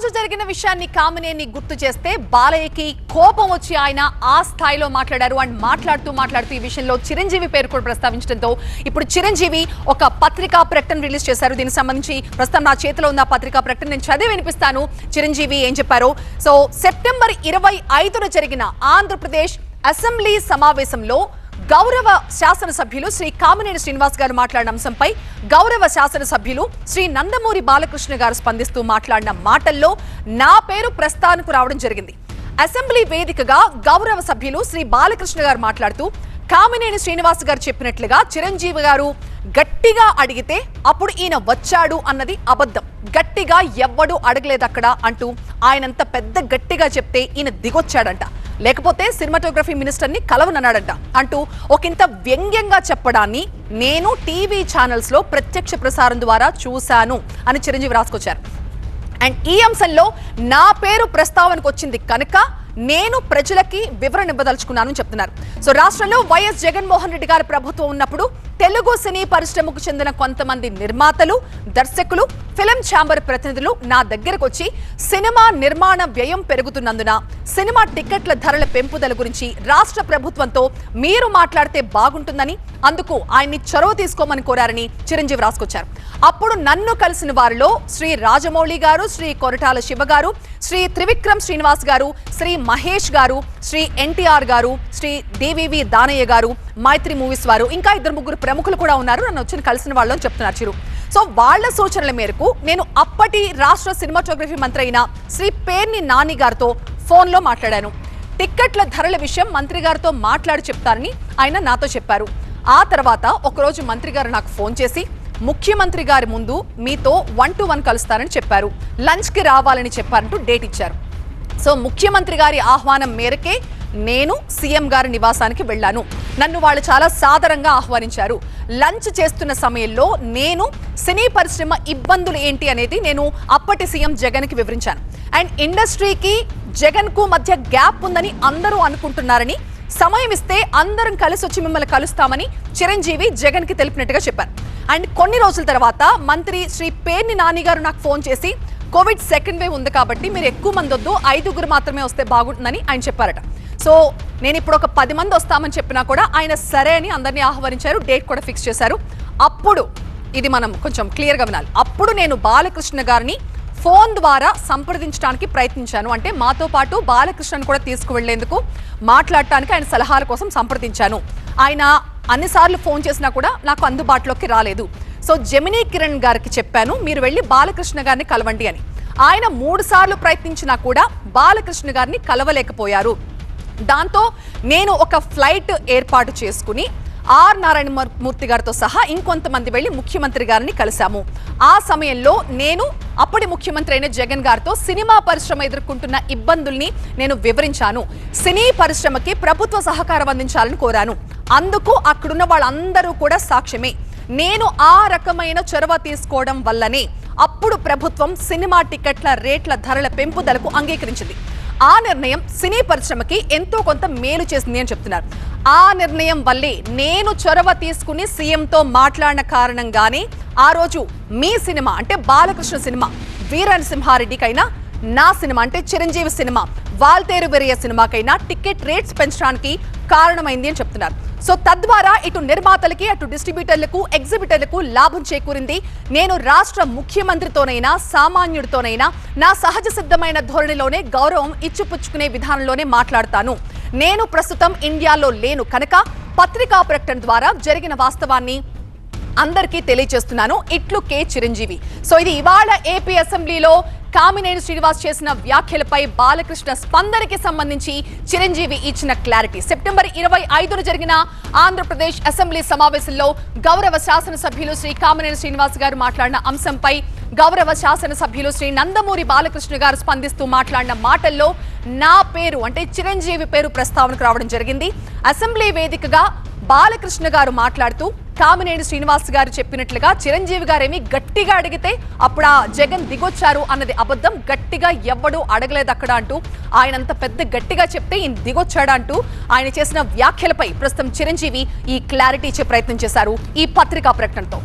రోజు జరిగిన విషయాన్ని కామినేని గుర్తు చేస్తే బాలయ్యకి కోపం వచ్చి ఆయన ఆ స్థాయిలో మాట్లాడారు అండ్ మాట్లాడుతూ మాట్లాడుతూ ఈ విషయంలో చిరంజీవి పేరు కూడా ప్రస్తావించడంతో ఇప్పుడు చిరంజీవి ఒక పత్రికా ప్రకటన రిలీజ్ చేశారు. దీనికి సంబంధించి ప్రస్తుతం నా చేతిలో ఉన్న పత్రికా ప్రకటన నేను చదివి వినిపిస్తాను. చిరంజీవి ఏం చెప్పారో? సో సెప్టెంబర్ ఇరవై ఐదున జరిగిన ఆంధ్రప్రదేశ్ అసెంబ్లీ సమావేశంలో గౌరవ శాసనసభ్యులు శ్రీ కామినేని శ్రీనివాస్ గారు మాట్లాడిన అంశంపై గౌరవ శాసనసభ్యులు శ్రీ నందమూరి బాలకృష్ణ గారు స్పందిస్తూ మాట్లాడిన మాటల్లో నా పేరు ప్రస్థానకు రావడం జరిగింది. అసెంబ్లీ వేదికగా గౌరవ సభ్యులు శ్రీ బాలకృష్ణ గారు మాట్లాడుతూ కామినేని శ్రీనివాస్ గారు చెప్పినట్లుగా చిరంజీవి గారు గట్టిగా అడిగితే అప్పుడు ఈయన వచ్చాడు అన్నది అబద్ధం. గట్టిగా ఎవ్వడు అడగలేదు అక్కడ అంటూ ఆయనంత పెద్ద గట్టిగా చెప్తే ఈయన దిగొచ్చాడంట. లేకపోతే సినిమాటోగ్రఫీ మినిస్టర్ని కలవనన్నాడంట. అంటూ ఒకంత వ్యంగ్యంగా చెప్పడాన్ని నేను టీవీ ఛానల్స్లో ప్రత్యక్ష ప్రసారం ద్వారా చూశాను అని చిరంజీవి రాసుకొచ్చారు. అండ్ ఈ అంశంలో నా పేరు ప్రస్తావనకు వచ్చింది కనుక నేను ప్రజలకి వివరణ ఇవ్వదలుచుకున్నాను చెప్తున్నారు. సో రాష్ట్రంలో వైఎస్ జగన్మోహన్ రెడ్డి గారి ప్రభుత్వం ఉన్నప్పుడు తెలుగు సినీ పరిశ్రమకు చెందిన కొంతమంది నిర్మాతలు దర్శకులు ఫిలిం ఛాంబర్ ప్రతినిధులు నా దగ్గరకు వచ్చి సినిమా నిర్మాణ వ్యయం పెరుగుతున్నందున సినిమా టికెట్ల ధరల పెంపుదల గురించి రాష్ట్ర ప్రభుత్వంతో మీరు మాట్లాడితే బాగుంటుందని అందుకు ఆయన్ని చొరవ తీసుకోమని కోరారని చిరంజీవి రాసుకొచ్చారు. అప్పుడు నన్ను కలిసిన వారిలో శ్రీ రాజమౌళి గారు శ్రీ కొరటాల శివ గారు శ్రీ త్రివిక్రమ్ శ్రీనివాస్ గారు శ్రీ మహేష్ గారు శ్రీ ఎన్టీఆర్ గారు శ్రీ దేవివి దానయ్య గారు మైత్రి మూవీస్ వారు ఇంకా ఇద్దరు ముగ్గురు ప్రముఖులు కూడా ఉన్నారు. నన్ను వచ్చిన కలిసిన వాళ్ళు అని చెప్తున్నారు. చిరు. సో వాళ్ళ సూచనల మేరకు నేను అప్పటి రాష్ట్ర సినిమాటోగ్రఫీ మంత్రి అయిన శ్రీ పేర్ని నాని గారితో ఫోన్లో మాట్లాడాను. టిక్కెట్ల ధరల విషయం మంత్రి గారితో మాట్లాడి చెప్తారని ఆయన నాతో చెప్పారు. ఆ తర్వాత ఒకరోజు మంత్రి గారు నాకు ఫోన్ చేసి ముఖ్యమంత్రి గారి ముందు మీతో వన్ టు వన్ కలుస్తారని చెప్పారు. లంచ్కి రావాలని చెప్పారంటూ డేట్ ఇచ్చారు. సో ముఖ్యమంత్రి గారి ఆహ్వానం మేరకే నేను సీఎం గారి నివాసానికి వెళ్ళాను. నన్ను వాళ్ళు చాలా సాదరంగా ఆహ్వానించారు. లంచ్ చేస్తున్న సమయంలో నేను సినీ పరిశ్రమ ఇబ్బందులు ఏంటి అనేది నేను అప్పటి సీఎం జగన్కి వివరించాను. అండ్ ఇండస్ట్రీకి జగన్కు మధ్య గ్యాప్ ఉందని అందరూ అనుకుంటున్నారని సమయం ఇస్తే అందరం కలిసి వచ్చి మిమ్మల్ని కలుస్తామని చిరంజీవి జగన్కి తెలిపినట్టుగా చెప్పారు. అండ్ కొన్ని రోజుల తర్వాత మంత్రి శ్రీ పేర్ని నాని గారు నాకు ఫోన్ చేసి కోవిడ్ సెకండ్ వేవ్ ఉంది కాబట్టి మీరు ఎక్కువ మంది వద్దు ఐదుగురు మాత్రమే వస్తే బాగుంటుందని ఆయన చెప్పారట. సో నేను ఇప్పుడు ఒక పది మంది వస్తామని చెప్పినా కూడా ఆయన సరే అని అందరినీ ఆహ్వానించారు డేట్ కూడా ఫిక్స్ చేశారు. అప్పుడు ఇది మనం కొంచెం క్లియర్గా వినాలి. అప్పుడు నేను బాలకృష్ణ గారిని ఫోన్ ద్వారా సంప్రదించడానికి ప్రయత్నించాను. అంటే మాతో పాటు బాలకృష్ణను కూడా తీసుకువెళ్ళేందుకు మాట్లాడటానికి ఆయన సలహాల కోసం సంప్రదించాను. ఆయన అన్నిసార్లు ఫోన్ చేసినా కూడా నాకు అందుబాటులోకి రాలేదు. సో జమినీ కిరణ్ గారికి చెప్పాను మీరు వెళ్ళి బాలకృష్ణ గారిని కలవండి అని. ఆయన మూడు సార్లు ప్రయత్నించినా కూడా బాలకృష్ణ గారిని కలవలేకపోయారు. దాంతో నేను ఒక ఫ్లైట్ ఏర్పాటు చేసుకుని ఆర్ నారాయణ మూర్తి గారితో సహా ఇంకొంతమంది వెళ్ళి ముఖ్యమంత్రి గారిని కలిశాము. ఆ సమయంలో నేను అప్పటి ముఖ్యమంత్రి అయిన జగన్ గారితో సినిమా పరిశ్రమ ఎదుర్కొంటున్న ఇబ్బందుల్ని నేను వివరించాను. సినీ పరిశ్రమకి ప్రభుత్వ సహకారం అందించాలని కోరాను. అందుకు అక్కడున్న వాళ్ళందరూ కూడా సాక్ష్యమే. నేను ఆ రకమైన చొరవ తీసుకోవడం వల్లనే అప్పుడు ప్రభుత్వం సినిమా టికెట్ల రేట్ల ధరల పెంపుదలకు అంగీకరించింది. ఆ నిర్ణయం సినీ పరిశ్రమకి ఎంతో కొంత మేలు చేసింది అని చెప్తున్నారు. ఆ నిర్ణయం వల్లే నేను చొరవ తీసుకుని సీఎంతో మాట్లాడిన కారణంగానే ఆ రోజు మీ సినిమా అంటే బాలకృష్ణ సినిమా వీరనసింహారెడ్డికైనా నా సినిమా అంటే చిరంజీవి సినిమా. వాల్తేరు వెరియ సినిమాకైనా టికెట్ రేట్స్ పెంచడానికి కారణమైంది అని చెప్తున్నారు. సో తద్వారా ఇటు నిర్మాతలకి అటు డిస్ట్రిబ్యూటర్లకు ఎగ్జిబిటర్లకు లాభం చేకూరింది. నేను రాష్ట్ర ముఖ్యమంత్రితోనైనా సామాన్యుడితోనైనా నా సహజ సిద్ధమైన ధోరణిలోనే గౌరవం ఇచ్చిపుచ్చుకునే విధానంలోనే మాట్లాడతాను. నేను ప్రస్తుతం ఇండియాలో లేను కనుక పత్రికా ప్రకటన ద్వారా జరిగిన వాస్తవాన్ని అందరికీ తెలియజేస్తున్నాను ఇట్లు కే చిరంజీవి. సో ఇది ఇవాళ ఏపీ అసెంబ్లీలో కామినేని శ్రీనివాస్ చేసిన వ్యాఖ్యలపై బాలకృష్ణ స్పందనకి సంబంధించి చిరంజీవి ఇచ్చిన క్లారిటీ. సెప్టెంబర్ ఇరవై ఐదున జరిగిన ఆంధ్రప్రదేశ్ అసెంబ్లీ సమావేశంలో గౌరవ శాసనసభ్యులు శ్రీ కామినేని శ్రీనివాస్ గారు మాట్లాడిన అంశంపై గౌరవ శాసనసభ్యులు శ్రీ నందమూరి బాలకృష్ణ గారు స్పందిస్తూ మాట్లాడిన మాటల్లో నా పేరు అంటే చిరంజీవి పేరు ప్రస్తావనకు రావడం జరిగింది. అసెంబ్లీ వేదికగా బాలకృష్ణ గారు మాట్లాడుతూ కామినేని శ్రీనివాస్ గారు చెప్పినట్లుగా చిరంజీవి గారేమి గట్టిగా అడిగితే అప్పుడు ఆ జగన్ దిగొచ్చారు అన్నది అబద్ధం. గట్టిగా ఎవ్వడూ అడగలేదు అక్కడ అంటూ ఆయన అంత పెద్ద గట్టిగా చెప్తే ఈయన దిగొచ్చాడా అంటూ ఆయన చేసిన వ్యాఖ్యలపై ప్రస్తుతం చిరంజీవి ఈ క్లారిటీ ఇచ్చే ప్రయత్నం చేశారు ఈ పత్రికా ప్రకటనతో.